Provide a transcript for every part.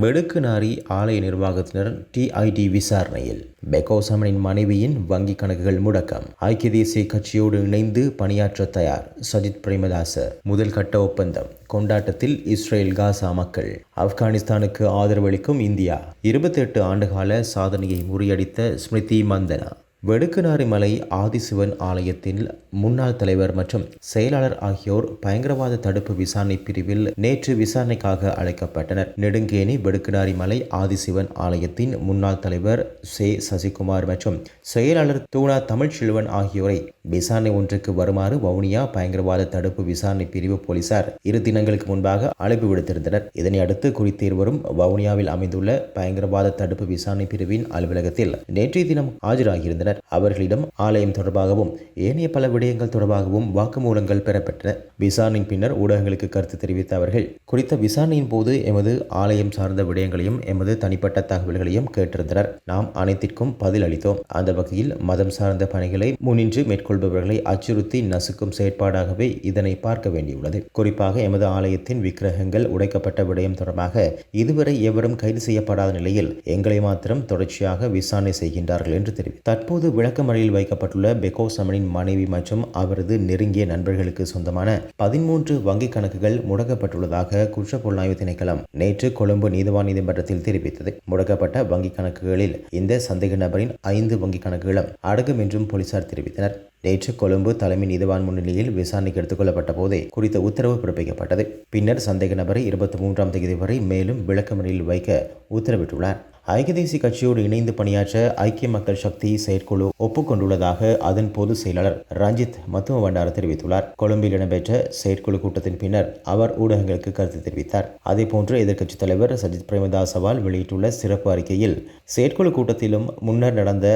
வெடுக்குநாரி ஆலய நிர்வாகத்தினர் டிஐடி விசாரணையில். பெகோசமனின் மனைவியின் வங்கிக் கணக்குகள் முடக்கம். ஐக்கிய தேசிய கட்சியோடு இணைந்து பணியாற்ற தயார் சஜித் பிரேமதாச. முதல் கட்ட ஒப்பந்தம். கொண்டாட்டத்தில் இஸ்ரேல் காசா மக்கள். ஆப்கானிஸ்தானுக்கு ஆதரவளிக்கும் இந்தியா. இருபத்தி எட்டு ஆண்டுகால சாதனையை முறியடித்த ஸ்மிருதி மந்தனா. வெடுக்குநாரி மலை ஆதிசிவன் ஆலயத்தின் முன்னாள் தலைவர் மற்றும் செயலாளர் ஆகியோர் பயங்கரவாத தடுப்பு விசாரணை பிரிவில் நேற்று விசாரணைக்காக அழைக்கப்பட்டனர். நெடுங்கேணி வெடுக்குநாரி மலை ஆதிசிவன் ஆலயத்தின் முன்னாள் தலைவர் சே. சசிகுமார் மற்றும் செயலாளர் தூணா தமிழ்ச்செல்வன் ஆகியோரை விசாரணை ஒன்றுக்கு வருமாறு வவுனியா பயங்கரவாத தடுப்பு விசாரணை பிரிவு போலீசார் இரு தினங்களுக்கு முன்பாக அழைப்பு விடுத்திருந்தனர். இதனை அடுத்து குறித்த இருவரும் வவுனியாவில் அமைந்துள்ள பயங்கரவாத தடுப்பு விசாரணை பிரிவின் அலுவலகத்தில் நேற்றைய தினம் ஆஜராகியிருந்தனர். அவர்களிடம் ஆலயம் தொடர்பாகவும் ஏனைய பல விடயங்கள் தொடர்பாகவும் வாக்குமூலங்கள் பெறப்பட்டன. விசாரணையின் பின்னர் ஊடகங்களுக்கு கருத்து தெரிவித்த அவர்கள் குறித்த விசாரணையின் போது எமது ஆலயம் சார்ந்த விடயங்களையும் எமது தனிப்பட்ட தகவல்களையும் கேட்டிருந்தனர். நாம் அனைத்திற்கும் பதில் அளித்தோம். அந்த வகையில் மதம் சார்ந்த பணிகளை முன்னின்று மேற்கொள்பவர்களை அச்சுறுத்தி நசுக்கும் செயற்பாடாகவே இதனை பார்க்க வேண்டியுள்ளது. குறிப்பாக எமது ஆலயத்தின் விக்கிரகங்கள் உடைக்கப்பட்ட விடயம் தொடர்பாக இதுவரை எவரும் கைது செய்யப்படாத நிலையில் எங்களை மாத்திரம் தொடர்ச்சியாக விசாரணை செய்கின்றார்கள் என்று தெரிவித்தார். தற்போது விளக்கமறையில் வைக்கப்பட்டுள்ள பெகோ சமனின் மனைவி மற்றும் அவரது நெருங்கிய நண்பர்களுக்கு சொந்தமான பதிமூன்று வங்கிக் கணக்குகள் முடக்கப்பட்டுள்ளதாக குற்றப்புலனாய்வு திணைக்களம் நேற்று கொழும்பு நீதிவான் நீதிமன்றத்தில் தெரிவித்தது. முடக்கப்பட்ட வங்கிக் கணக்குகளில் இந்த சந்தேக நபரின் ஐந்து வங்கிக் கணக்குகளும் அடங்கும் என்றும் போலீசார் தெரிவித்தனர். நேற்று கொழும்பு தலைமை நீதிவான் முன்னிலையில் விசாரணைக்கு எடுத்துக் கொள்ளப்பட்ட போதே குறித்த உத்தரவு பிறப்பிக்கப்பட்டது. பின்னர் சந்தேக நபரை இருபத்தி மூன்றாம் தேதி வரை மேலும் விளக்கமறையில் வைக்க உத்தரவிட்டுள்ளார். ஐக்கிய தேசிய கட்சியோடு இணைந்து பணியாற்ற ஐக்கிய மக்கள் சக்தி செயற்குழு ஒப்புக்கொண்டுள்ளதாக அதன் பொதுச் செயலாளர் ரஞ்சித் மத்துவ பண்டார தெரிவித்துள்ளார். கொழும்பில் இடம்பெற்ற செயற்குழு கூட்டத்தின் பின்னர் அவர் ஊடகங்களுக்கு கருத்து தெரிவித்தார். அதேபோன்று எதிர்க்கட்சித் தலைவர் சஜித் பிரேமதாசவால் வெளியிட்டுள்ள சிறப்பு அறிக்கையில் செயற்குழு கூட்டத்திலும் முன்னர் நடந்த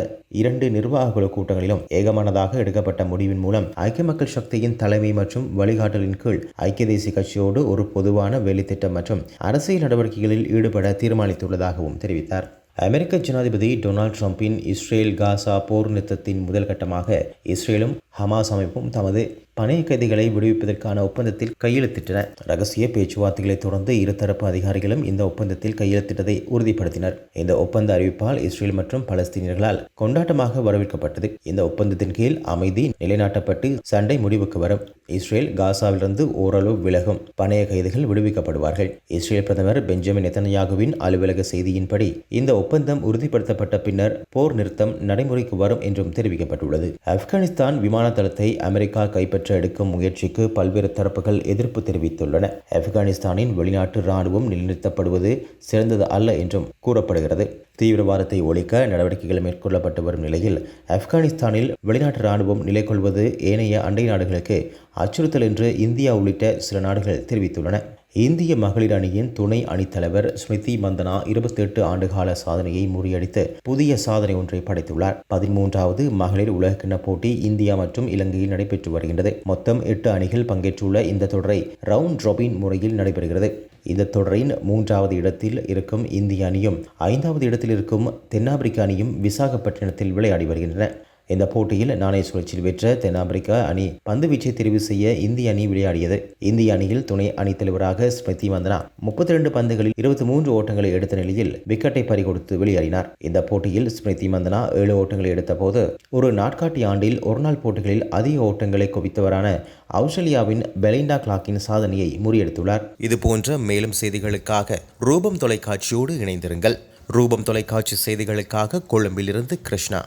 இரண்டு நிர்வாக குழு கூட்டங்களிலும் ஏகமானதாக எடுக்கப்பட்ட முடிவின் மூலம் ஐக்கிய மக்கள் சக்தியின் தலைமை மற்றும் வழிகாட்டலின் கீழ் ஐக்கிய தேசிய கட்சியோடு ஒரு பொதுவான வேலைத்திட்டம் மற்றும் அரசியல் நடவடிக்கைகளில் ஈடுபட தீர்மானித்துள்ளதாகவும் தெரிவித்தார். அமெரிக்க ஜனாதிபதி டொனால்ட் ட்ரம்பின் இஸ்ரேல் காசா போர் நிறுத்தத்தின் முதல் கட்டமாக இஸ்ரேலும் ஹமாஸ் அமைப்பும் தமது பணைய கைதிகளை விடுவிப்பதற்கான ஒப்பந்தத்தில் கையெழுத்திட்டன. ரகசிய பேச்சுவார்த்தைகளை தொடர்ந்து இருதரப்பு அதிகாரிகளும் இந்த ஒப்பந்தத்தில் கையெழுத்திட்டதை உறுதிப்படுத்தினர். இந்த ஒப்பந்த அறிவிப்பால் இஸ்ரேல் மற்றும் பலஸ்தீனியர்களால் கொண்டாட்டமாக வரவேற்கப்பட்டது. இந்த ஒப்பந்தத்தின் கீழ் அமைதி நிலைநாட்டப்பட்டு சண்டை முடிவுக்கு வரும். இஸ்ரேல் காசாவிலிருந்து ஓரளவு விலகும். பணைய கைதிகள் விடுவிக்கப்படுவார்கள். இஸ்ரேல் பிரதமர் பெஞ்சமின் நெத்தன்யாகுவின் அலுவலக செய்தியின்படி இந்த ஒப்பந்தம் உறுதிப்படுத்தப்பட்ட பின்னர் போர் நிறுத்தம் நடைமுறைக்கு வரும் என்றும் தெரிவிக்கப்பட்டுள்ளது. ஆப்கானிஸ்தான் விமான தளத்தை அமெரிக்கா கைப்பற்ற எடுக்கும் முயற்சிக்கு பல்வேறு தரப்புகள் எதிர்ப்பு தெரிவித்துள்ளன. ஆப்கானிஸ்தானின் வெளிநாட்டு இராணுவம் நிலைநிறுத்தப்படுவது சிறந்தது அல்ல என்றும் கூறப்படுகிறது. தீவிரவாதத்தை ஒழிக்க நடவடிக்கைகள் மேற்கொள்ளப்பட்டு வரும் நிலையில் ஆப்கானிஸ்தானில் வெளிநாட்டு ராணுவம் நிலை கொள்வது ஏனைய அண்டை நாடுகளுக்கு அச்சுறுத்தல் என்று இந்தியா உள்ளிட்ட சில நாடுகள் தெரிவித்துள்ளன. இந்திய மகளிர் அணியின் துணை அணித்தலைவர் ஸ்மிருதி மந்தனா இருபத்தி எட்டு ஆண்டுகால சாதனையை முறியடித்து புதிய சாதனை ஒன்றை படைத்துள்ளார். பதிமூன்றாவது மகளிர் உலகக்கிண்ண போட்டி இந்தியா மற்றும் இலங்கையில் நடைபெற்று வருகின்றது. மொத்தம் எட்டு அணிகள் பங்கேற்றுள்ள இந்த தொடரை ரவுண்ட் ராபின் முறையில் நடைபெறுகிறது. இந்த தொடரின் மூன்றாவது இடத்தில் இருக்கும் இந்திய அணியும் ஐந்தாவது இடத்தில் இருக்கும் தென்னாப்பிரிக்க அணியும் விசாகப்பட்டினத்தில் விளையாடி வருகின்றன. இந்த போட்டியில் நாணய சுழற்சியில் வென்ற தென்னாப்பிரிக்கா அணி பந்து வீச்சை தெரிவு செய்ய இந்திய அணி விளையாடியது. இந்திய அணியில் துணை அணித் தலைவராக ஸ்மிருதி மந்தனா முப்பத்தி ரெண்டு பந்துகளில் இருபத்தி மூன்று ஓட்டங்களை எடுத்த நிலையில் விக்கெட்டை பறிகொடுத்து வெளியேறினார். இந்த போட்டியில் ஸ்மிருதி மந்தனா ஏழு ஓட்டங்களை எடுத்த போது ஒரு நாட்காட்டி ஆண்டில் ஒருநாள் போட்டிகளில் அதிக ஓட்டங்களை குவித்தவரான ஆஸ்திரேலியாவின் பெலிண்டா கிளாக்கின் சாதனையை முறியடித்துள்ளார். இதுபோன்ற மேலும் செய்திகளுக்காக ரூபம் தொலைக்காட்சியோடு இணைந்திருங்கள். ரூபம் தொலைக்காட்சி செய்திகளுக்காக கொழும்பிலிருந்து கிருஷ்ணா.